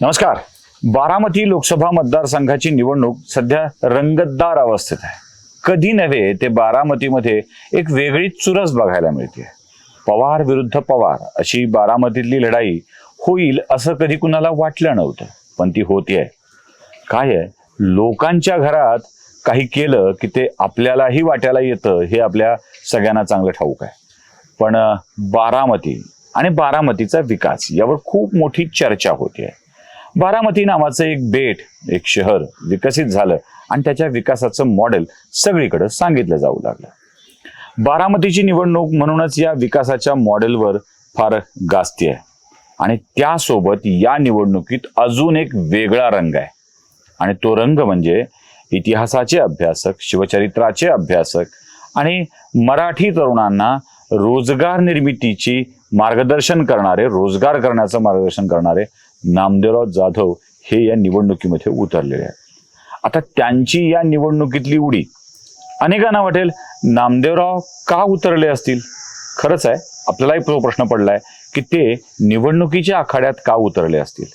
नमस्कार. बारामती लोकसभा मतदारसंघाची निवडणूक सध्या रंगतदार अवस्थेत आहे. कधी नव्हे ते बारामतीमध्ये एक वेगळीच चुरस बघायला मिळते. पवार विरुद्ध पवार अशी बारामतीतली लढाई होईल असं कधी कुणाला वाटलं नव्हतं पण ती होतीये. काय आहे? लोकांच्या घरात काही केलं की ते आपल्यालाही वाट्याला येतं हे आपल्या सगळ्यांना चांगलं ठाऊक आहे. पण बारामती आणि बारामतीचा विकास यावर खूप मोठी चर्चा होते बारामती नावाचं एक बेट एक शहर विकसित झालं आणि त्याच्या विकासाचं मॉडेल सगळीकडे सांगितलं जाऊ लागलं. बारामतीची निवडणूक म्हणूनच या विकासाच्या मॉडेलवर फार गाजती आहे. आणि त्यासोबत या निवडणुकीत अजून एक वेगळा रंग आहे. आणि तो रंग म्हणजे इतिहासाचे अभ्यासक शिवचरित्राचे अभ्यासक आणि मराठी तरुणांना रोजगार निर्मितीची मार्गदर्शन करणारे रोजगार करण्याचं मार्गदर्शन करणारे नामदेवराव जाधव हे या निवडणुकीमध्ये उतरलेले आहेत. आता त्यांची या निवडणुकीतली उडी अनेकांना वाटेल नामदेवराव का उतरले असतील? खरंच आहे आपल्यालाही तो प्रश्न पडलाय की ते निवडणुकीच्या आखाड्यात का उतरले असतील?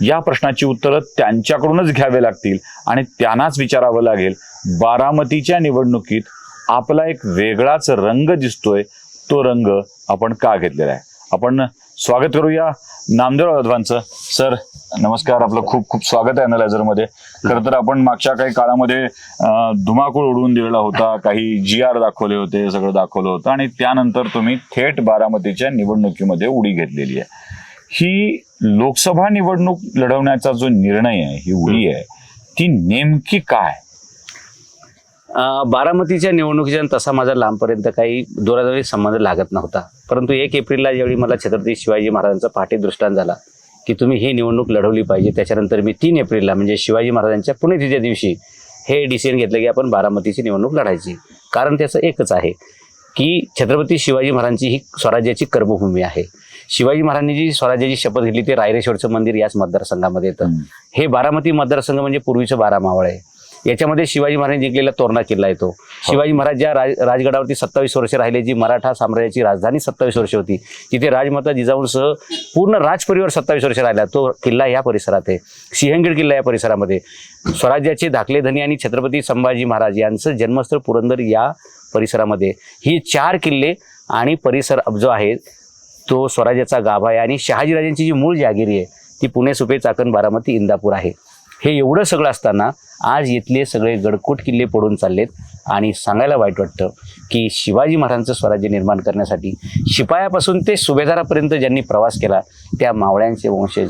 या प्रश्नाची उत्तरं त्यांच्याकडूनच घ्यावे लागतील आणि त्यांनाच विचारावं लागेल बारामतीच्या निवडणुकीत आपला एक वेगळाच रंग दिसतोय तो रंग आपण का घेतलेला आहे? आपण स्वागत करूया नामदेव जाधवांचं. सर नमस्कार. आपलं खूप खूप स्वागत आहे अनालायझरमध्ये. खरं तर आपण मागच्या काही काळामध्ये धुमाकूळ उडवून दिलेला होता. काही जी आर दाखवले होते सगळं दाखवलं होतं. आणि त्यानंतर तुम्ही थेट बारामतीच्या निवडणुकीमध्ये उडी घेतलेली आहे. ही लोकसभा निवडणूक लढवण्याचा जो निर्णय आहे ही उडी आहे ती नेमकी काय? बारामतीच्या निवडणुकीच्या तसा माझा लांबपर्यंत काही दोरादोरी संबंध लागत नव्हता. परंतु एक एप्रिलला ज्यावेळी मला छत्रपती शिवाजी महाराजांचा पहाटे दृष्टांत झाला की तुम्ही ही निवडणूक लढवली पाहिजे. त्याच्यानंतर मी तीन एप्रिलला म्हणजे शिवाजी महाराजांच्या पुण्यतिथीच्या दिवशी हे डिसिजन घेतलं की आपण बारामतीची निवडणूक लढायची. कारण त्याचं एकच आहे की छत्रपती शिवाजी महाराजांची ही स्वराज्याची कर्मभूमी आहे. शिवाजी महाराजांनी जी स्वराज्याची शपथ घेतली ते रायरेश्वरचं मंदिर याच मतदारसंघामध्ये येतं. हे बारामती मतदारसंघ म्हणजे पूर्वीचं बारा मावळ आहे. याच्यामध्ये शिवाजी महाराजांनी जिंकलेला तोरणा किल्ला येतो शिवाजी महाराज ज्या राज राजगडावरती सत्तावीस वर्ष राहिले जी मराठा साम्राज्याची राजधानी सत्तावीस वर्ष होती तिथे राजमाता जिजाऊंसह पूर्ण राजपरिवार सत्तावीस वर्ष राहिला. तो किल्ला या परिसरात आहे. सिंहगड किल्ला या परिसरामध्ये. स्वराज्याचे धाकले धनी आणि छत्रपती संभाजी महाराज यांचं जन्मस्थळ पुरंदर या परिसरामध्ये. ही चार किल्ले आणि परिसर जो आहे तो स्वराज्याचा गाभा आहे आणि शहाजीराजांची जी मूळ जागिरी आहे ती पुणे सुपे चाकण बारामती इंदापूर आहे. हे एवढं सगळं असताना आज इथले सगळे गडकोट किल्ले पडून चाललेत. आणि सांगायला वाईट वाटतं की शिवाजी महाराजांचं स्वराज्य निर्माण करण्यासाठी शिपायापासून ते सुभेदारापर्यंत ज्यांनी प्रवास केला त्या मावळ्यांचे वंशज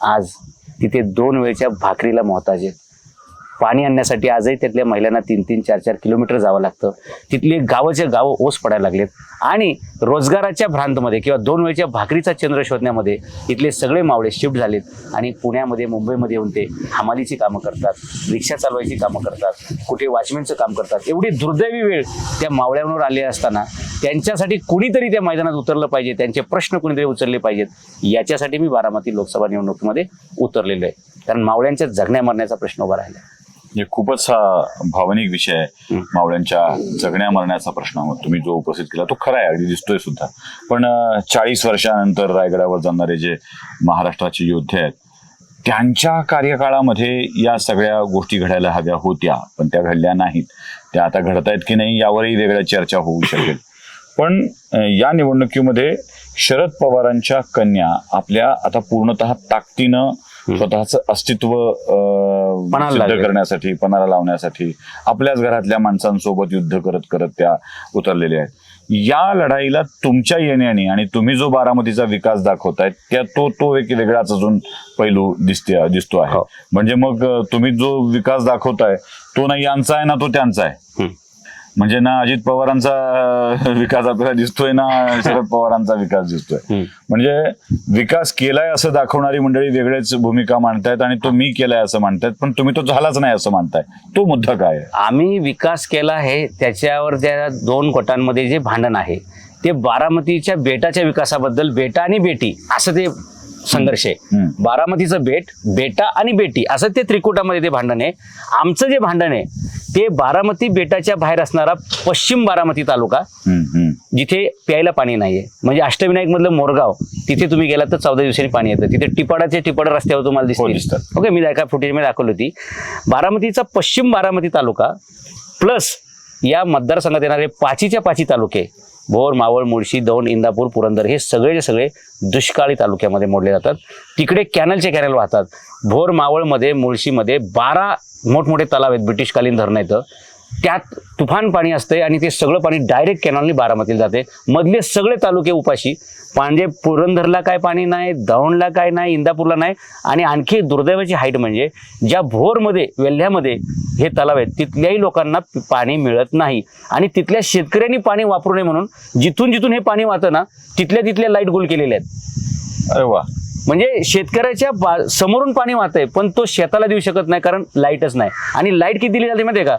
आज तिथे दोन वेळच्या भाकरीला मोहताज आहेत. पाणी आणण्यासाठी आजही तिथल्या महिलांना तीन तीन चार चार किलोमीटर जावं लागतं. तिथले गावचे गावं ओस पडायला लागलेत. आणि रोजगाराच्या भ्रांतमध्ये किंवा दोन वेळच्या भाकरीचा चंद्र शोधण्यामध्ये इथले सगळे मावळे शिफ्ट झालेत आणि पुण्यामध्ये मुंबईमध्ये येऊन ते हमालीची कामं करतात रिक्षा चालवायची कामं करतात कुठे वॉचमॅनचं काम करतात. एवढी दुर्दैवी वेळ त्या मावळ्यांवर आले असताना त्यांच्यासाठी कुणीतरी त्या मैदानात उतरलं पाहिजे त्यांचे प्रश्न कुणीतरी उचलले पाहिजेत याच्यासाठी मी बारामती लोकसभा निवडणुकीमध्ये उतरलेलो आहे. कारण मावळ्यांच्या जगण्या मरण्याचा प्रश्न उभा राहिला. हे खूपच हा भावनिक विषय आहे. मावळ्यांच्या जगण्या मरण्याचा प्रश्न तुम्ही जो उपस्थित केला तो खरा आहे अगदी दिसतोय सुद्धा. पण चाळीस वर्षानंतर रायगडावर जाणारे जे महाराष्ट्राचे योद्धे आहेत त्यांच्या कार्यकाळामध्ये या सगळ्या गोष्टी घडायला हव्या होत्या पण त्या घडल्या नाहीत. त्या आता घडत आहेत की नाही यावरही वेगळ्या चर्चा होऊ शकेल. पण या निवडणुकीमध्ये शरद पवारांच्या कन्या आपल्या आता पूर्णतः ताकदीनं स्वतःच अस्तित्व सिद्ध. करण्यासाठी पणाला लावण्यासाठी आपल्याच घरातल्या माणसांसोबत युद्ध करत करत त्या उतरलेल्या आहेत या लढाईला तुमच्या येण्याने आणि तुम्ही जो बारामतीचा विकास दाखवताय त्या तो तो एक वेगळाच अजून पैलू दिसते दिसतो आहे हो. म्हणजे मग तुम्ही जो विकास दाखवताय तो ना यांचा आहे ना तो त्यांचा आहे. म्हणजे ना अजित पवारांचा विकास आपल्याला दिसतोय ना शरद पवारांचा विकास दिसतोय. म्हणजे विकास केलाय असं दाखवणारी मंडळी वेगळेच भूमिका मांडतायत आणि तो मी केलाय असं मांडतायत पण तुम्ही तो झालाच नाही असं मानताय तो मुद्दा काय आम्ही विकास केला आहे त्याच्यावर त्या दोन गटांमध्ये जे भांडण आहे ते बारामतीच्या बेटाच्या विकासाबद्दल बेटा आणि बेटी असं ते संघर्ष आहे. बारामतीचं बेट बेटा आणि बेटी असं ते त्रिकुटामध्ये ते भांडण आहे आमचं जे भांडण आहे ते बारामती बेटाच्या बाहेर असणारा पश्चिम बारामती तालुका. जिथे प्यायला पाणी नाहीये म्हणजे अष्टविनायक मधलं मोरगाव तिथे तुम्ही गेलात तर चौदा दिवसांनी पाणी येतं तिथे टिपाडाचे टिपाड रस्त्यावर तुम्हाला हो, दिसतील. ओके मी एका फुटेजमध्ये दाखवली होती बारामतीचा पश्चिम बारामती तालुका प्लस या मतदारसंघात येणारे पाचीच्या पाची तालुके भोर मावळ मुळशी दौंड इंदापूर पुरंदर हे सगळेचे सगळे दुष्काळी तालुक्यामध्ये मोडले जातात. तिकडे कॅनलचे कॅनल वाहतात. भोर मावळमध्ये मुळशीमध्ये बारा मोठमोठे तलाव आहेत. ब्रिटिशकालीन धरणं येतं त्यात तुफान पाणी असते आणि ते सगळं पाणी डायरेक्ट कॅनलनी बारामतीला जाते मधले सगळे तालुके उपाशी. म्हणजे पुरंदरला काय पाणी नाही दौंडला काय नाही इंदापूरला नाही. आणि आणखी दुर्दैवाची हाईट म्हणजे ज्या भोरमध्ये वेल्ह्यामध्ये हे तलाव आहेत तिथल्याही लोकांना पाणी मिळत नाही. आणि तिथल्या शेतकऱ्यांनी पाणी वापरू नये म्हणून जिथून जिथून हे पाणी वाहतं ना तिथल्या तिथल्या लाइट गोल केलेल्या आहेत. अरे वा. म्हणजे शेतकऱ्याच्या बा- समोरून पाणी वाहतंय पण तो शेताला देऊ शकत नाही कारण लाईटच नाही. आणि लाइट किती दिली जाते माहितीये का?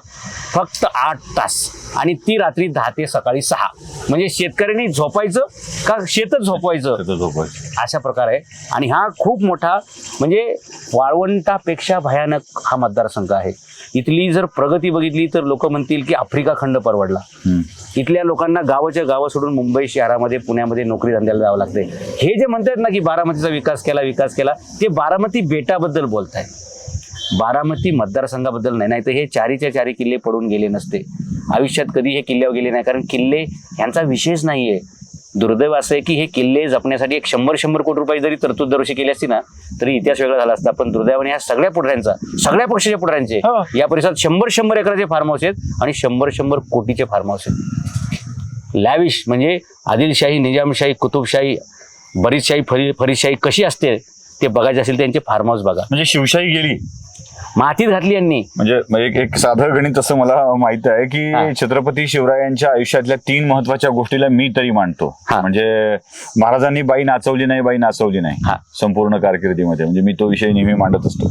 फक्त आठ तास. आणि ती रात्री दहा ते सकाळी सहा. म्हणजे शेतकऱ्यांनी झोपायचं का शेतच झोपवायचं? झोपायचं. अशा प्रकारे. आणि हा खूप मोठा म्हणजे वाळवंटापेक्षा भयानक हा मतदारसंघ आहे. इथली जर प्रगती बघितली तर लोक म्हणतील की आफ्रिका खंड परवडला. इथल्या लोकांना गावाच्या गावं सोडून मुंबई शहरामध्ये पुण्यामध्ये नोकरी धंद्याला जावं लागते हे जे म्हणतात ना की बारामतीचा विकास केला विकास केला ते बारामती बेटाबद्दल बोलताय बारामती मतदारसंघाबद्दल नाही नाही तर हे चारीच्या चारी किल्ले पडून गेले नसते. आयुष्यात कधी हे किल्ल्यावर गेले नाही कारण किल्ले यांचा विशेष नाहीये. दुर्दैव असं आहे की हे किल्ले जपण्यासाठी एक शंभर शंभर कोटी रुपये जरी तरतूद दरवर्षी केली असती ना तरी इतिहास वेगळा झाला असता. पण दुर्दैवाने ह्या सगळ्या पुढऱ्यांचा सगळ्या पक्षाच्या पुढऱ्यांचे हो. या परिसरात शंभर शंभर एकराचे फार्म हाऊस आहेत आणि शंभर शंभर कोटीचे फार्म हाऊस आहेत. लॅविश म्हणजे आदिलशाही निजामशाही कुतुबशाही बरीचशाही फरी फरीशाही कशी असते ते बघायचे असेल त्यांचे फार्म हाऊस बघा. म्हणजे शिवशाही गेली. मातीत घातली यांनी. म्हणजे म्हणजे एक एक साधं गणित असं मला माहीत आहे. की छत्रपती शिवरायांच्या आयुष्यातल्या तीन महत्त्वाच्या गोष्टीला मी तरी मांडतो हा. म्हणजे महाराजांनी बाई नाचवली नाही बाई नाचवली नाही. संपूर्ण कारकिर्दीमध्ये. म्हणजे मी तो विषय नेहमी मांडत असतो.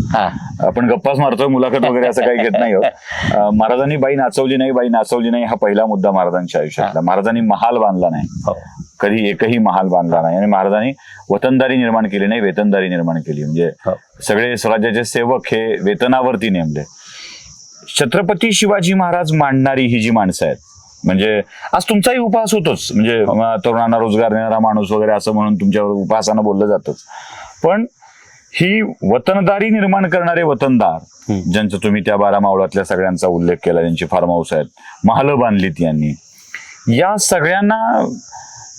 आपण गप्पाच मारतोय मुलाखत वगैरे असं काही घेत नाही महाराजांनी बाई नाचवली नाही बाई नाचवली नाही हा पहिला मुद्दा महाराजांच्या आयुष्यातला. महाराजांनी महाल बांधला नाही. हो. कधी एकही महाल बांधला नाही. आणि महाराजांनी वतनदारी निर्माण केली नाही वेतनदारी निर्माण केली. म्हणजे हो. सगळे स्वराज्याचे सेवक हे वेतनावरती नेमले. छत्रपती शिवाजी महाराज मांडणारी ही जी माणसं आहेत म्हणजे आज तुमचाही उपहास होतोच. म्हणजे तरुणांना रोजगार देणारा माणूस वगैरे असं म्हणून तुमच्यावर उपहासानं बोललं जातच. पण ही वतनदारी निर्माण करणारे वतनदार. ज्यांचं तुम्ही त्या बारा मावळातल्या सगळ्यांचा उल्लेख केला ज्यांची फार्म हाऊस आहेत महालं बांधलीत यांनी. या सगळ्यांना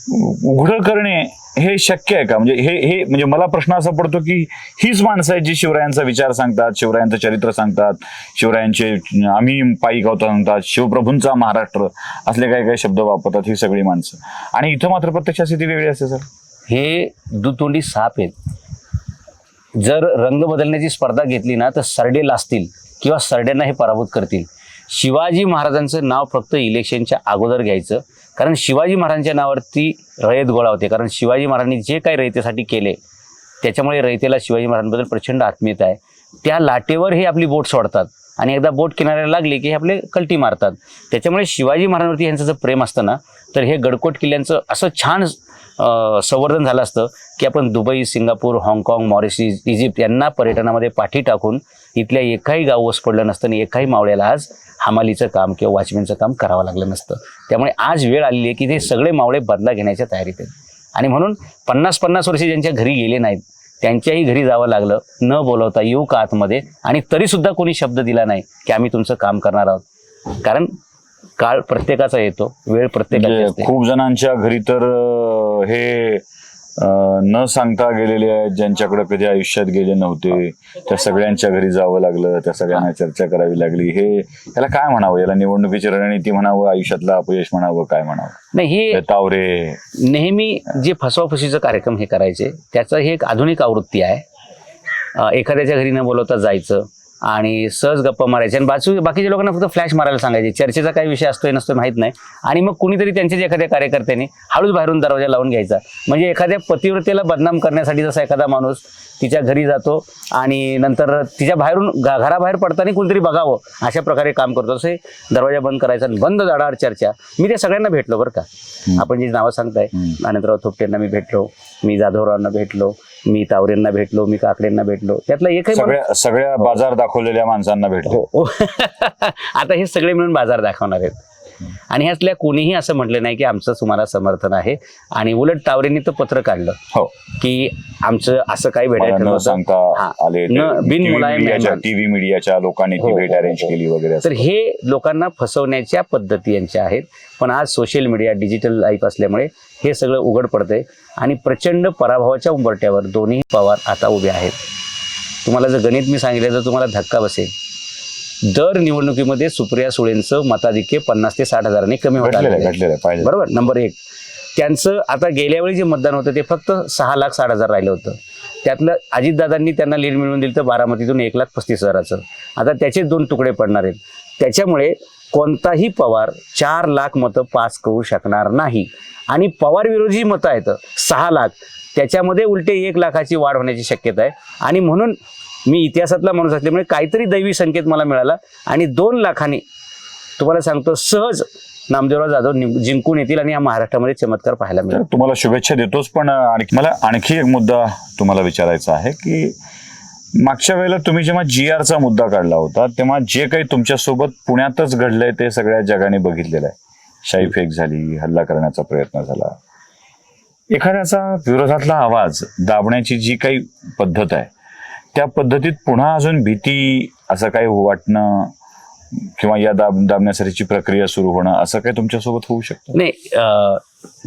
उघडं करणे हे शक्य आहे का? म्हणजे हे हे म्हणजे मला प्रश्न असा पडतो की हीच माणसं आहेत जी शिवरायांचा विचार सांगतात शिवरायांचं चरित्र सांगतात शिवरायांचे आम्ही पायी गावता सांगतात शिवप्रभूंचा महाराष्ट्र असले काही काही शब्द वापरतात ही सगळी माणसं. आणि इथं मात्र प्रत्यक्ष स्थिती वेगळी असते सर. हे दुतोंडी साप आहेत. जर रंग बदलण्याची स्पर्धा घेतली ना तर सरडे लाजतील किंवा सरड्यांना हे पराभूत करतील. शिवाजी महाराजांचं नाव फक्त इलेक्शनच्या अगोदर घ्यायचं कारण शिवाजी महाराजांच्या नावावरती रयत गोळा होते. कारण शिवाजी महाराजांनी जे काही रयतेसाठी केले त्याच्यामुळे रयतेला शिवाजी महाराजांबद्दल प्रचंड आत्मीयता आहे. त्या लाटेवर हे आपली बोट सोडतात आणि एकदा बोट किनाऱ्याला लागली की हे आपले कल्टी मारतात. त्याच्यामुळे शिवाजी महाराजांवरती यांचं जर प्रेम असतं ना तर हे गडकोट किल्ल्यांचं असं छान संवर्धन झालं असतं की आपण दुबई सिंगापूर हाँगकाँग मॉरिसिस इजिप्त यांना पर्यटनामध्ये पाठी टाकून इथल्या एकाही गाव ओस पडलं नसतं आणि एकाही मावळ्याला आज हमालीचं काम किंवा वॉचमॅनचं काम करावं लागलं नसतं. त्यामुळे आज वेळ आलेली आहे की ते सगळे मावळे बदला घेण्याच्या तयारीत आहेत. आणि म्हणून पन्नास पन्नास वर्षे ज्यांच्या घरी गेले नाहीत त्यांच्याही घरी जावं लागलं न बोलवता येऊ का आतमध्ये? आणि तरी सुद्धा कोणी शब्द दिला नाही की आम्ही तुमचं काम करणार आहोत. कारण काळ प्रत्येकाचा येतो वेळ प्रत्येकाची म्हणजे खूप जणांच्या घरी तर हे न सांगता गेलेले आहेत ज्यांच्याकडे कधी आयुष्यात गेले नव्हते त्या सगळ्यांच्या घरी जावं लागलं त्या सगळ्यांना चर्चा करावी लागली. हे याला काय म्हणावं? याला निवडणुकीची रणनीती म्हणावं आयुष्यातलं अपयश म्हणावं काय म्हणावं? नाही हे तावरे. नेहमी जे फसवाफसीचं कार्यक्रम हे करायचे त्याचं हे एक आधुनिक आवृत्ती आहे. एखाद्याच्या घरी न बोलवता जायचं आणि सहज गप्पा मारायचे. आणि बाजू बाकीच्या लोकांना फक्त फ्लॅश मारायला सांगायचे. चर्चेचा काही विषय असतोय नसतोय माहीत नाही. आणि मग कुणीतरी त्यांच्याच एखाद्या कार्यकर्त्याने हळूच बाहेरून दरवाजा लावून घ्यायचा. म्हणजे एखाद्या पतिव्रतेला बदनाम करण्यासाठी जसा एखादा माणूस तिच्या घरी जातो आणि नंतर तिच्या बाहेरून घ- घराबाहेर पडताना कुणीतरी बघावं अशा प्रकारे काम करतो. असे दरवाजा बंद करायचा आणि बंद जाडावर चर्चा. मी त्या सगळ्यांना भेटलो बरं का. आपण जी नावं सांगताय. अनंतराव थोपटेंना मी भेटलो मी जाधवरावांना भेटलो मी तावरेंना भेटलो मी काकडेंना भेटलो त्यातला एकही सगळ्या सगळ्या बाजार दाखवलेल्या माणसांना भेटले हो हो. आता हे सगळे मिळून बाजार दाखवणार आहेत आणि ह्यातल्या कोणीही असं म्हटलं नाही की आमचं तुम्हाला समर्थन आहे आणि उलट तावरेंनी तर पत्र काढलं हो की आमचं असं काही भेटायचं हा. बिन. टीव्ही मीडियाच्या लोकांनी हो, भेट हो, अरेंज हो. केली वगैरे. तर हे लोकांना फसवण्याच्या पद्धती यांच्या आहेत पण आज सोशल मीडिया डिजिटल लाईफ असल्यामुळे हे सगळं उघड पडतंय. आणि प्रचंड पराभवाच्या उंबरट्यावर दोन्ही पवार आता उभे आहेत. तुम्हाला जर गणित मी सांगितलं तर तुम्हाला धक्का बसेल. दर निवडणुकीमध्ये सुप्रिया सुळेंचं मताधिक्य पन्नास ते साठ हजारांनी कमी होत बरोबर? नंबर एक. त्यांचं आता गेल्या वेळी जे मतदान होतं ते फक्त सहा लाख साठ हजार राहिलं होतं. त्यातलं अजितदादांनी त्यांना लीड मिळवून दिलं तर बारामतीतून एक लाख पस्तीस हजाराचं. आता त्याचे दोन तुकडे पडणार आहेत. त्याच्यामुळे कोणताही पवार चार लाख मतं पास करू शकणार नाही. आणि पवार विरोधी मतं आहेत सहा लाख. त्याच्यामध्ये उलटे एक लाखाची वाढ होण्याची शक्यता आहे. आणि म्हणून मी इतिहासातला माणूस असल्यामुळे काहीतरी दैवी संकेत मला मिळाला. आणि दोन लाखांनी तुम्हाला सांगतो सहज नामदेवराव जाधव जिंकून येतील आणि या महाराष्ट्रामध्ये चमत्कार पाहायला मिळेल. तुम्हाला शुभेच्छा देतोच पण आणखी मला आणखी एक मुद्दा तुम्हाला विचारायचा आहे की मागच्या वेळेला तुम्ही जेव्हा जी आरचा मुद्दा काढला होता तेव्हा जे काही तुमच्यासोबत पुण्यातच घडलंय ते सगळ्या जगाने बघितलेलं आहे. शाई फेक झाली हल्ला करण्याचा प्रयत्न झाला. एखाद्याचा विरोधातला आवाज दाबण्याची जी काही पद्धत आहे त्या पद्धतीत पुन्हा अजून भीती असं काही वाटणं किंवा या दाब दाबण्यासाठीची प्रक्रिया सुरू होणं असं काही तुमच्यासोबत होऊ शकतं? नाही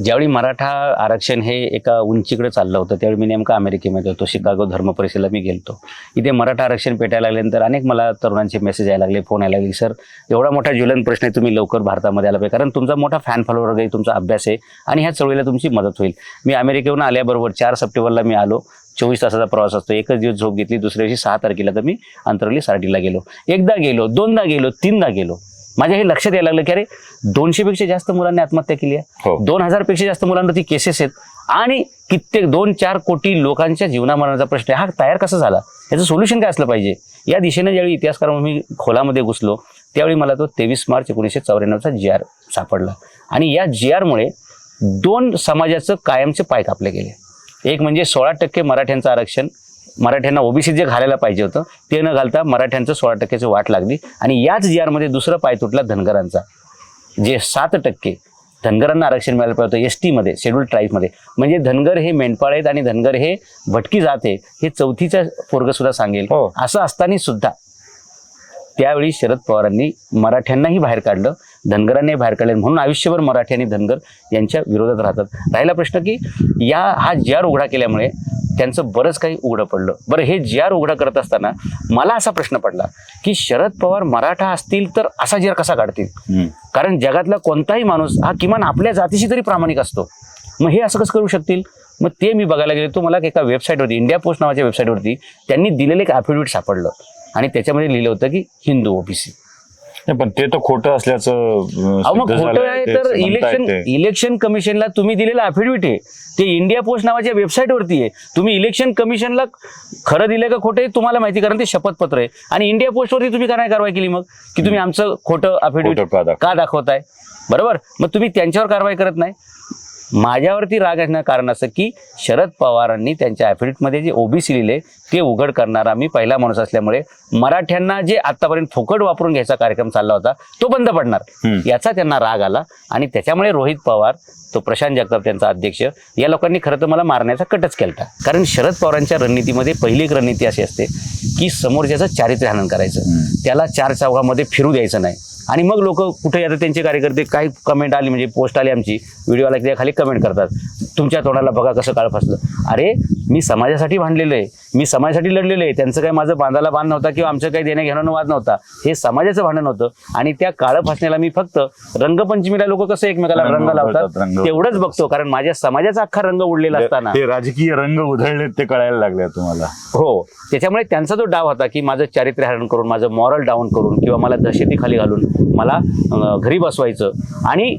ज्यावेळी मराठा आरक्षण हे एका उंचीकडे चाललं होतं त्यावेळी मी नेमका अमेरिकेमध्ये होतो शिकागो धर्म परिषदेला मी गेलतो. इथे मराठा आरक्षण पेटायला लागल्यानंतर अनेक मला तरुणांचे मेसेज यायला लागले फोन यायला लागले सर एवढा मोठा ज्वलन प्रश्न आहे तुम्ही लवकर भारतामध्ये आला पाहिजे. कारण तुमचा मोठा फॅन फॉलोअर आहे तुमचा अभ्यास आहे आणि ह्या चळवळीला तुमची मदत होईल. मी अमेरिकेहून आल्याबरोबर चार सप्टेंबरला मी आलो चोवीस तासाचा प्रवास असतो. एकच दिवस झोप घेतली दुसऱ्या दिवशी सहा तारखेला तर मी अंतरवली सारटीला गेलो. एकदा गेलो दोनदा गेलो तीनदा गेलो. माझ्या हे लक्षात यायला लागलं की अरे दोनशेपेक्षा जास्त मुलांनी आत्महत्या केली आहे. हो. दोन हजारपेक्षा जास्त मुलांवरती केसेस आहेत. आणि कित्येक दोन चार कोटी लोकांच्या जीवनामरणाचा प्रश्न आहे. हा तयार कसा झाला? याचं सोल्युशन काय असलं पाहिजे? या दिशेने ज्यावेळी इतिहासकार म्हणून मी खोलामध्ये घुसलो त्यावेळी मला तो तेवीस मार्च एकोणीसशे चौऱ्याण्णवचा जी आर सापडला. आणि या जी आरमुळे दोन समाजाचं कायमचे पाय कापले गेले. एक म्हणजे सोळा टक्के मराठ्यांचं आरक्षण मराठ्यांना ओबीसी जे घालायला पाहिजे होतं ते न घालता मराठ्यांचं सोळा टक्क्याची वाट लागली. आणि याच जी आरमध्ये दुसरं पाय तुटला धनगरांचा जे सात टक्के धनगरांना आरक्षण मिळायला पाहिजे होतं एस टीमध्ये शेड्यूल ट्राईबमध्ये. म्हणजे धनगर हे मेंढपाळ आहेत आणि धनगर हे भटकी जात आहे हे चौथीच्या पोरग सुद्धा सांगेल. हो. असं असताना सुद्धा त्यावेळी शरद पवारांनी मराठ्यांनाही बाहेर काढलं. धनगरांनाही बाहेर काढलं. म्हणून आयुष्यभर मराठी आणि धनगर यांच्या विरोधात राहतात. राहिला प्रश्न की या हा जी आर उघडा केल्यामुळे त्यांचं बरंच काही उघडं पडलं. बरं हे जी आर उघडा करत असताना मला असा प्रश्न पडला की शरद पवार मराठा असतील तर असा जी आर कसा काढतील. कारण जगातला कोणताही माणूस हा किमान आपल्या जातीशी तरी प्रामाणिक असतो. मग हे असं कसं करू शकतील? मग ते मी बघायला गेले तो मला एका वेबसाईटवरती इंडिया पोस्ट नावाच्या वेबसाईटवरती त्यांनी दिलेलं एक ॲफिडेविट सापडलं. आणि त्याच्यामध्ये लिहिलं होतं की हिंदू ओबीसी. नाही, पण ते तर खोटं असल्याचं अं, अहो मग सिद्ध खोटं झालंय. आहे तर म्हणतायत इलेक्शन ते. इलेक्शन कमिशनला तुम्ही दिलेलं ॲफिडेविट आहे. ते इंडिया पोस्ट नावाच्या वेबसाईटवरती आहे. तुम्ही इलेक्शन कमिशनला खरं दिलं का खोटं तुम्हाला माहिती कारण ते शपथपत्र आहे. आणि इंडिया पोस्टवरती तुम्ही का नाही कारवाई केली मग? की तुम्ही आमचं खोटं दाखव- का दाखवताय? बरोबर? मग तुम्ही त्यांच्यावर कारवाई करत नाही. माझ्यावरती राग असणं कारण असं की शरद पवारांनी त्यांच्या ॲफिडेविटमध्ये जे ओबीसी लिहिले ते उघड करणारा मी पहिला माणूस असल्यामुळे मराठ्यांना जे आतापर्यंत फुकट वापरून घ्यायचा कार्यक्रम चालला होता तो बंद पडणार. याचा त्यांना राग आला आणि त्याच्यामुळे रोहित पवार तो प्रशांत जगताप त्यांचा अध्यक्ष या लोकांनी खरं तर मला मारण्याचा कटच केलता कारण शरद पवारांच्या रणनीतीमध्ये पहिली एक रणनीती अशी असते की समोरच्याचं चारित्र्य हनन करायचं. त्याला चार चौघामध्ये फिरू द्यायचं नाही आणि मग लोक कुठे येतात त्यांचे कार्यकर्ते काही कमेंट आली म्हणजे पोस्ट आली आमची व्हिडिओ आला की त्या खाली कमेंट करतात. तुमच्या तोंडाला बघा कसं काळ फसलं. अरे मी समाजासाठी भांडलेलो आहे. मी समाजासाठी लढलेलो आहे. त्यांचं काही माझं बांधाला बांध नव्हता किंवा आमचं काही देणं घेणं वाद नव्हता. हे समाजाचं भांडण होतं आणि त्या काळं फसण्याला मी फक्त रंगपंचमीला लोक कसं एकमेकाला रंग लावतात तेवढंच बघतो. कारण माझ्या समाजाचा अख्खा रंग उडलेला असताना. ते राजकीय रंग उधळले ते कळायला लागले तुम्हाला. हो. त्याच्यामुळे त्यांचा जो डाव होता की माझं चारित्र्य हरण करून माझं मॉरल डाऊन करून किंवा मला दहशतीखाली घालून मला घरी बसवायचं. आणि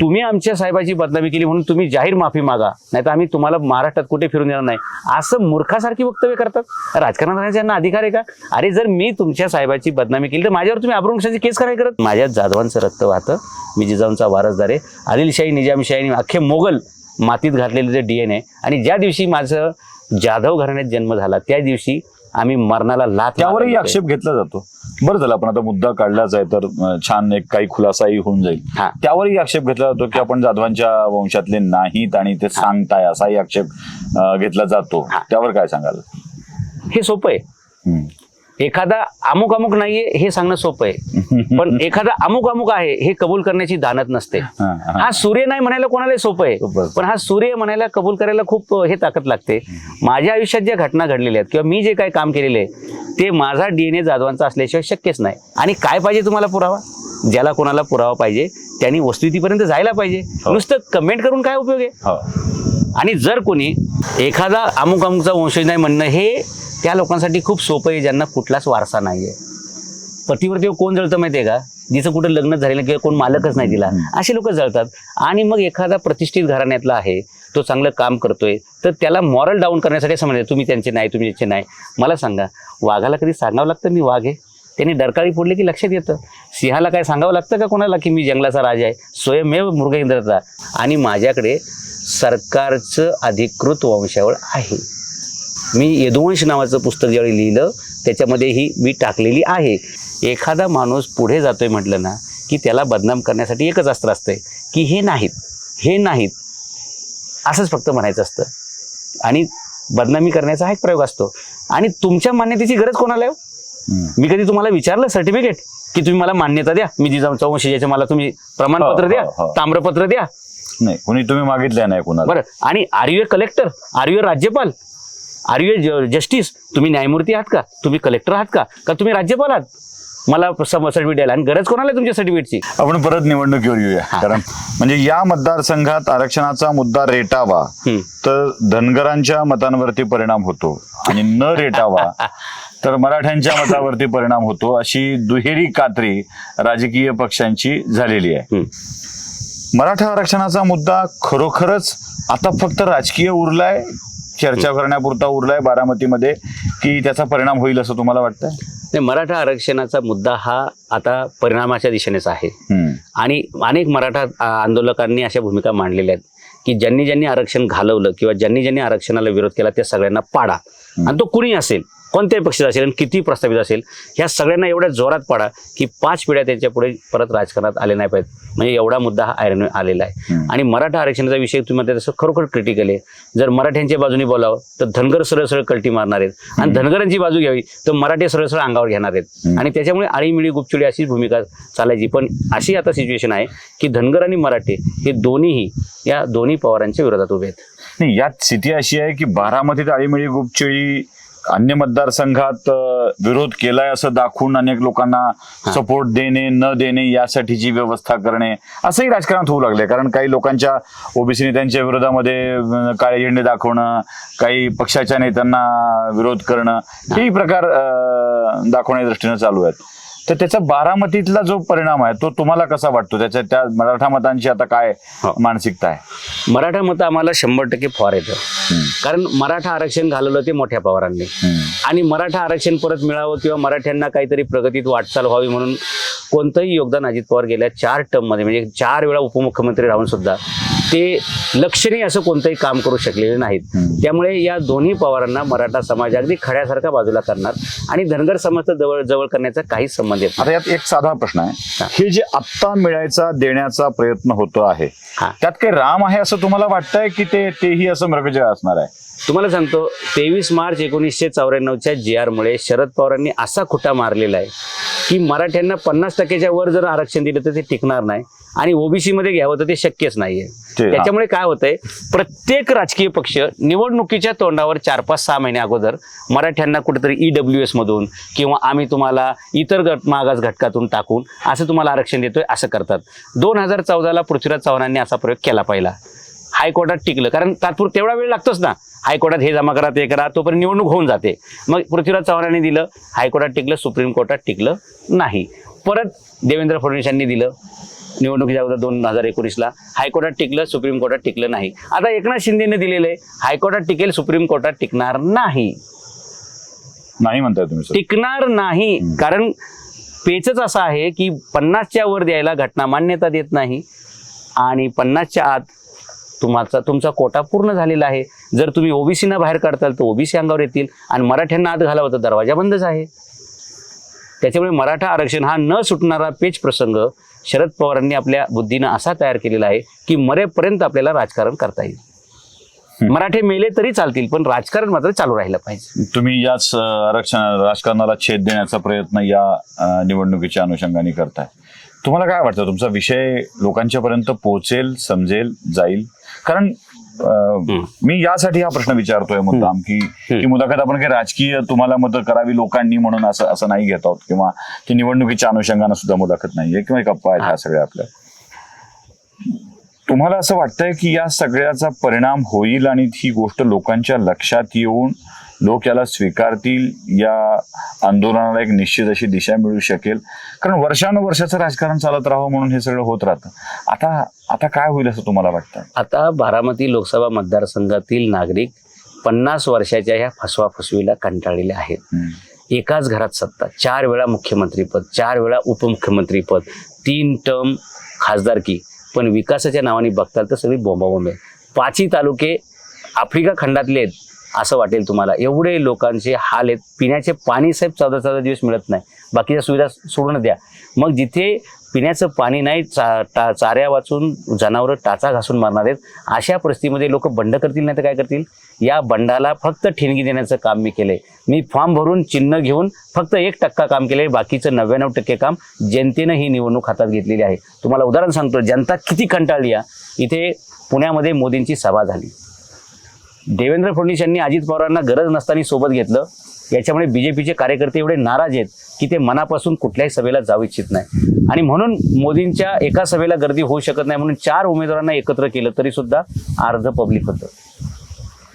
तुम्ही आमच्या साहेबाची बदनामी केली म्हणून तुम्ही जाहीर माफी मागा. नाही तर आम्ही तुम्हाला महाराष्ट्रात कुठे फिरून देणार नाही. असं मूर्खासारखी वक्तव्य करतात. राजकारणात राहण्याचा यांना अधिकार आहे का? अरे जर मी तुमच्या साहेबाची बदनामी केली तर माझ्यावर तुम्ही अब्रुंशाची केस कराय करत? माझ्या जाधवांचं रक्त वाहतं. मी जिजाऊंचा वारसदार आहे. आदिलशाही निजामशाही आणि अख्खे मोगल मातीत घातलेले जे डी एन आहे आणि ज्या दिवशी माझं जाधव घराण्यात जन्म झाला त्या दिवशी आम्ही मरणाला लाथ त्यावरही. आक्षेप घेतला जातो बरं झालं आपण आता मुद्दा काढलाच आहे तर अं, छान एक काही खुलासाही होऊन जाईल हा. त्यावरही आक्षेप घेतला जातो की आपण जाधवांच्या वंशातले नाहीत आणि ते सांगताय असाही आक्षेप अं, घेतला जातो हा. त्यावर काय सांगाल हे सोपं आहे हम्म. एखादा अमुक अमुक नाहीये हे सांगणं सोपं आहे. पण एखादा अमुक अमुक आहे हे कबूल करण्याची दानत नसते. हा, सूर्य नाही म्हणायला कोणाला सोपं आहे. पण हा सूर्य म्हणायला कबूल करायला खूप हे ताकद लागते. माझ्या आयुष्यात ज्या घटना घडलेल्या आहेत किंवा मी जे काही काम केलेले आहे ते माझा डीएनए जाधवांचा असल्याशिवाय शक्यच नाही. आणि काय पाहिजे तुम्हाला पुरावा? ज्याला कोणाला पुरावा पाहिजे त्यांनी वस्तुस्थितीपर्यंत जायला पाहिजे. हो. नुसतं कमेंट करून काय उपयोग आहे? हो. आणि जर कोणी एखादा अमुक अमुकचा वंशज नाही म्हणणं हे त्या लोकांसाठी खूप सोपं आहे ज्यांना कुठलाच वारसा नाही आहे पतीवरती कोण जळतं माहिती आहे का? जिचं कुठं लग्न झालेलं किंवा कोण मालकच नाही दिला असे लोक जळतात. आणि मग एखादा प्रतिष्ठित घराण्यातला आहे तो चांगलं काम करतोय तर त्याला मॉरल डाऊन करण्यासाठी असं म्हणते तुम्ही त्यांचे नाही तुम्ही त्यांचे नाही. मला सांगा वाघाला कधी सांगावं लागतं मी वाघ? आहे त्यांनी डरकाळी फोडली की लक्षात येतं. सिंहाला काय सांगावं लागतं का कोणाला की मी जंगलाचा राजा आहे? स्वयंमेव मृगेंद्रचा आणि माझ्याकडे सरकारचं अधिकृत वंशावळ आहे. मी यदुवंश नावाचं पुस्तक ज्यावेळी लिहिलं त्याच्यामध्ये ही मी टाकलेली आहे. एखादा माणूस पुढे जातोय म्हटलं ना की त्याला बदनाम करण्यासाठी एकच अस्त्र असतंय की हे नाहीत हे नाहीत असंच फक्त म्हणायचं असतं. आणि बदनामी करण्याचा हा एक प्रयोग असतो. आणि तुमच्या मान्यतेची गरज कोणाला आहे हो? मी कधी तुम्हाला विचारलं सर्टिफिकेट की तुम्ही मला मान्यता द्या मी जिजाऊचा वंशजाचे मला तुम्ही प्रमाणपत्र हो, द्या हो. ताम्रपत्र द्या नाही. कोणी तुम्ही मागितलंय नाही कोणाला. बरं. आणि are you a collector are you a राज्यपाल? आर यू ए जस्टिस तुम्ही न्यायमूर्ती आहात का? तुम्ही कलेक्टर आहात का? का तुम्ही राज्यपाल आहात? मला सर्टिफिकेट द्यायला. आणि गरज कोणाला आहे तुमच्या सर्टिफिकेटची आपण परत निवडणुकीवर येऊया. कारण म्हणजे या मतदारसंघात आरक्षणाचा मुद्दा रेटावा तर धनगरांच्या मतांवरती परिणाम होतो आणि न रेटावा तर मराठ्यांच्या मतावरती परिणाम होतो अशी दुहेरी कात्री राजकीय पक्षांची झालेली आहे. मराठा आरक्षणाचा मुद्दा खरोखरच आता फक्त राजकीय उरलाय चर्चा करण्यापुरता उरलाय बारामतीमध्ये की त्याचा परिणाम होईल असं तुम्हाला वाटतंय? नाही मराठा आरक्षणाचा मुद्दा हा आता परिणामाच्या दिशेनेच आहे. आणि अनेक मराठा आंदोलकांनी अशा भूमिका मांडलेल्या आहेत की ज्यांनी ज्यांनी आरक्षण घालवलं किंवा ज्यांनी ज्यांनी आरक्षणाला विरोध केला त्या सगळ्यांना पाडा. आणि तो कुणी असेल? कोणत्याही पक्षाचा असेल आणि किती प्रस्तावित असेल ह्या सगळ्यांना एवढ्या जोरात पाडा की पाच पिढ्या त्यांच्या पुढे परत राजकारणात आले नाही पाहिजेत. म्हणजे एवढा मुद्दा हा आयरन आलेला आहे. आणि मराठा आरक्षणाचा विषय तुम्ही म्हणता तसं खरोखर क्रिटिकल आहे. जर मराठ्यांच्या बाजूने बोलावं तर धनगर सरळ सरळ कल्टी मारणार आहेत. आणि धनगरांची बाजू घ्यावी तर मराठी सरळ सरळ अंगावर घेणार आहेत. आणि त्याच्यामुळे आळीमिळी गुपचुळी अशीच भूमिका चालायची. पण अशी आता सिच्युएशन आहे की धनगर आणि मराठे हे दोन्हीही या दोन्ही पवारांच्या विरोधात उभे आहेत. नाही यात स्थिती अशी आहे की बारामतीत आळीमिळी गुपचिळी अन्य मतदारसंघात विरोध केलाय असं दाखवून अनेक लोकांना सपोर्ट देणे न देणे यासाठीची व्यवस्था करणे असंही राजकारणात होऊ लागले कारण काही लोकांच्या ओबीसी नेत्यांच्या विरोधामध्ये काळे झेंडे दाखवणं काही पक्षाच्या नेत्यांना विरोध करणं हेही प्रकार दाखवण्याच्या दृष्टीनं चालू आहेत. तर त्याचा बारामतीतला जो परिणाम आहे तो तुम्हाला कसा वाटतो त्याच्या त्या मराठा मतांची आता काय हो. मानसिकता आहे मराठा मतं आम्हाला शंभर टक्के फॉर येतं. कारण मराठा आरक्षण घालवलं ते मोठ्या पवारांनी. आणि मराठा आरक्षण परत मिळावं किंवा मराठ्यांना काहीतरी प्रगतीत वाटचाल व्हावी म्हणून कोणतंही योगदान अजित पवार गेल्या चार टर्ममध्ये म्हणजे चार वेळा उपमुख्यमंत्री राहून सुद्धा ते लक्षणीय असं कोणतंही काम करू शकलेले नाहीत. त्यामुळे या दोन्ही पवारांना मराठा समाज अगदी खड्यासारखा बाजूला करणार आणि धनगर समाज जवळ जवळ करण्याचा काहीच संबंध येत. आता यात एक साधा प्रश्न आहे हा. जे आत्ता मिळायचा देण्याचा प्रयत्न होतो आहे हा. त्यात काही राम आहे असं तुम्हाला वाटतंय की ते तेही असं मृगजय असणार आहे तुम्हाला सांगतो तेवीस मार्च एकोणीसशे चौऱ्याण्णवच्या जी आरमुळे शरद पवारांनी असा खुटा मारलेला आहे की मराठ्यांना पन्नास टक्क्याच्या वर जर आरक्षण दिलं तर ते टिकणार नाही आणि ओबीसी मध्ये घ्यावं तर ते शक्यच नाहीये. त्याच्यामुळे काय होतंय प्रत्येक राजकीय पक्ष निवडणुकीच्या तोंडावर चार पाच सहा महिने अगोदर मराठ्यांना कुठेतरी ईडब्ल्यू एस मधून किंवा आम्ही तुम्हाला इतर गट मागास घटकातून टाकून असं तुम्हाला आरक्षण देतोय असं करतात. दोन हजार चौदाला पृथ्वीराज चव्हाणांनी असा प्रयोग केला पहिला. हायकोर्टात टिकलं. कारण तात्पुर तेवढा वेळ लागतोच ना. हायकोर्टात हे जमा करा ते करा तोपर्यंत निवडणूक होऊन जाते. मग पृथ्वीराज चव्हाणांनी दिलं हायकोर्टात टिकलं सुप्रीम कोर्टात टिकलं नाही. परत देवेंद्र फडणवीस यांनी दिलं निवडणुकीच्या अगोदर दोन हजार एकोणीसला. हायकोर्टात टिकलं सुप्रीम कोर्टात टिकलं नाही. आता एकनाथ शिंदेने दिलेलं आहे हायकोर्टात टिकेल सुप्रीम कोर्टात टिकणार नाही. नाही म्हणताय तुम्ही टिकणार नाही. कारण पेचच असा आहे की पन्नासच्या वर द्यायला घटना मान्यता देत नाही आणि पन्नासच्या आत तुम्हाचा तुमचा कोटा पूर्ण झालेला आहे. जर तुम्ही ओबीसीना बाहेर काढताल तर ओबीसी अंगावर येतील आणि मराठ्यांना आत घालावं तर दरवाजा बंदच आहे. त्याच्यामुळे मराठा आरक्षण हा न सुटणारा पेच प्रसंग शरद पवारांनी आपल्या बुद्धीनं असा तयार केलेला आहे की मरेपर्यंत आपल्याला राजकारण करता येईल. मराठे मेले तरी चालतील पण राजकारण मात्र चालू राहिलं पाहिजे. तुम्ही याच आरक्षण राजकारणाला छेद देण्याचा प्रयत्न या निवडणुकीच्या अनुषंगाने करताय. तुम्हाला काय वाटतं? तुमचा विषय लोकांच्या पर्यंत पोहोचेल समजेल जाईल? कारण अं. मी यासाठी हा प्रश्न विचारतोय मुद्दाम की ही मुलाखत आपण काही राजकीय तुम्हाला मतं करावी लोकांनी म्हणून असं असं नाही घेत आहोत? किंवा ती निवडणुकीच्या अनुषंगानं सुद्धा मुलाखत नाहीये? किंवा गप्पा आहेत ह्या सगळ्या आपल्या. तुम्हाला असं वाटतंय की या सगळ्याचा परिणाम होईल आणि ही गोष्ट लोकांच्या लक्षात येऊन लोक याला स्वीकारतील या आंदोलनाला एक निश्चित अशी दिशा मिळू शकेल. कारण वर्षानुवर्षाचं राजकारण चालत राहावं म्हणून हे सगळं होत राहतं. आता आता काय होईल असं तुम्हाला वाटतं? आता बारामती लोकसभा मतदारसंघातील नागरिक पन्नास वर्षाच्या ह्या फसवा फसवीला कंटाळलेले आहेत. एकाच घरात सत्ता चार वेळा मुख्यमंत्रीपद चार वेळा उपमुख्यमंत्रीपद तीन टर्म खासदारकी. पण विकासाच्या नावाने बघताल तर सगळी बोंबाबोंब आहे. पाचही तालुके आफ्रिका खंडातले आहेत. असं वाटेल तुम्हाला. एवढे लोकांचे हाल आहेत. पिण्याचे पाणी साहेब चौदा चौदा दिवस मिळत नाही. बाकीच्या सुविधा सोडून द्या. मग जिथे पिण्याचं पाणी नाही चा टा चाऱ्या वाचून जनावरं टाचा घासून मारणार आहेत अशा परिस्थितीमध्ये लोक बंड करतील नाही तर काय करतील? या बंडाला फक्त ठिणगी देण्याचं काम मी केलं आहे मी फॉर्म भरून चिन्ह घेऊन फक्त एक टक्का काम केलं आहे बाकीचं नव्याण्णव टक्के काम जनतेनं ही निवडणूक हातात घेतलेली आहे. तुम्हाला उदाहरण सांगतो. जनता किती कंटाळली या. इथे पुण्यामध्ये मोदींची सभा झाली. देवेंद्र फडणवीस यांनी अजित पवारांना गरज नसताना सोबत घेतलं. याच्यामुळे बीजेपीचे कार्यकर्ते एवढे नाराज आहेत की ते मनापासून कुठल्याही सभेला जाऊ इच्छित नाही. आणि म्हणून मोदींच्या एका सभेला गर्दी होऊ शकत नाही म्हणून चार उमेदवारांना एकत्र केलं तरी सुद्धा अर्ध पब्लिक होतं.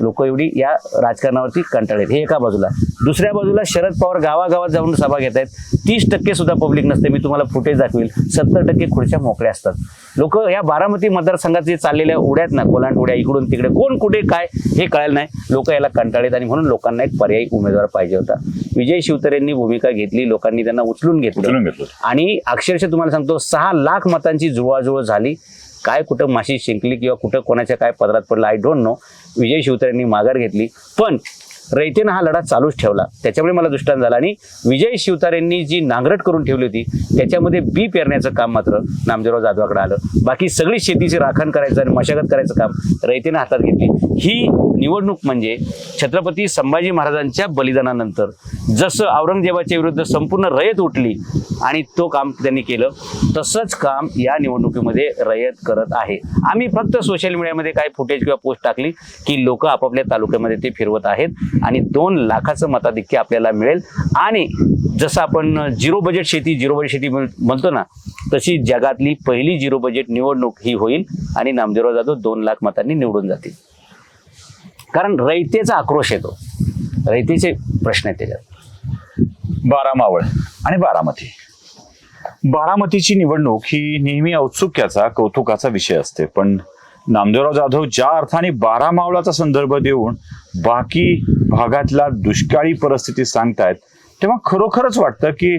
लोक एवढी या राजकारणावरती कंटाळेत हे एका बाजूला. दुसऱ्या बाजूला शरद पवार गावागावात जाऊन सभा घेत आहेत. तीस टक्के सुद्धा पब्लिक नसते. मी तुम्हाला फुटेज दाखवेल. सत्तर टक्के खुर्च्या मोकळ्या असतात. लोक या बारामती मतदारसंघात जे चाललेल्या उड्यात ना कोलांट उड्या इकडून तिकडे कोण कुठे काय हे कळायला नाही. लोक याला कंटाळेत आणि म्हणून लोकांना एक पर्यायी उमेदवार पाहिजे होता. विजय शिवतरेंनी भूमिका घेतली. लोकांनी त्यांना उचलून घेतलं. उचलून घेतलं. आणि अक्षरशः तुम्हाला सांगतो सहा लाख मतांची जुळवाजुळव झाली. काय कुठं माशी शिंकली किंवा कुठं कोणाच्या काय पदरात पडलं आय डोंट नो विजय शिवतरेंनी माघार घेतली. पण रयतेनं हा लढा चालूच ठेवला. त्याच्यामुळे मला दृष्टांत झाला आणि विजय शिवतारेंनी जी नांगरट करून ठेवली होती त्याच्यामध्ये बी पेरण्याचं काम मात्र नामदेवराव जाधवाकडे आलं. बाकी सगळी शेतीची राखण करायचं आणि मशागत करायचं काम रयतेनं हातात घेतली. ही निवडणूक म्हणजे छत्रपती संभाजी महाराजांच्या बलिदानानंतर जसं औरंगजेबाच्या विरुद्ध संपूर्ण रयत उठली आणि तो काम त्यांनी केलं तसंच काम या निवडणुकीमध्ये रयत करत आहे. आम्ही फक्त सोशल मीडियामध्ये काय फुटेज किंवा पोस्ट टाकली की लोक आपापल्या तालुक्यामध्ये ते फिरवत आहेत. आणि दोन लाखाचं मताधिक्य आपल्याला मिळेल. आणि जसं आपण झिरो बजेट शेती झिरो बजेट शेती म्हण- म्हणतो ना तशी जगातली पहिली झिरो बजेट निवडणूक ही होईल आणि नामदेवराव जाधव दोन लाख मतांनी निवडून जातील. कारण रयतेचा आक्रोश येतो. रयतेचे प्रश्न आहेत त्याच्यात. बारामावळ आणि बारामती. बारामतीची निवडणूक ही नेहमी औत्सुक्याचा कौतुकाचा विषय असते. पण नामदेवराव जाधव ज्या अर्थाने बारा मावळाचा संदर्भ देऊन बाकी भागातल्या दुष्काळी परिस्थिती सांगतायत तेव्हा खरोखरच वाटतं की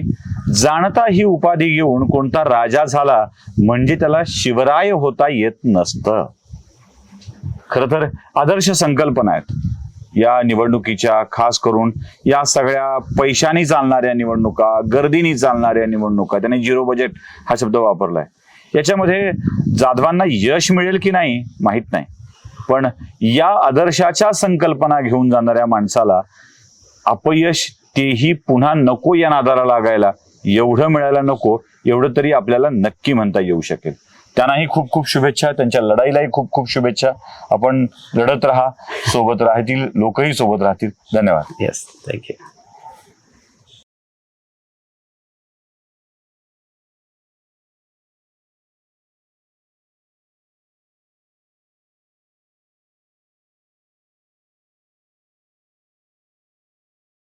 जाणता ही उपाधी घेऊन कोणता राजा झाला म्हणजे त्याला शिवराय होता येत नसतं. खरं तर आदर्श संकल्पना आहेत. या निवडणुकीच्या खास करून या सगळ्या पैशांनी चालणाऱ्या निवडणुका गर्दीनी चालणाऱ्या निवडणुका त्याने झिरो बजेट हा शब्द वापरलाय. याच्यामध्ये जाधवांना यश मिळेल की नाही माहीत नाही. पण या आदर्शाच्या संकल्पना घेऊन जाणाऱ्या माणसाला अपयश तेही पुन्हा नको या नादाला लागायला. एवढं मिळायला नको एवढं तरी आपल्याला नक्की म्हणता येऊ शकेल. त्यांनाही खूप खूप शुभेच्छा त्यांच्या लढाईलाही खूप खूप शुभेच्छा. आपण लढत राहा सोबत राहतील लोकही सोबत राहतील. धन्यवाद. Yes thank you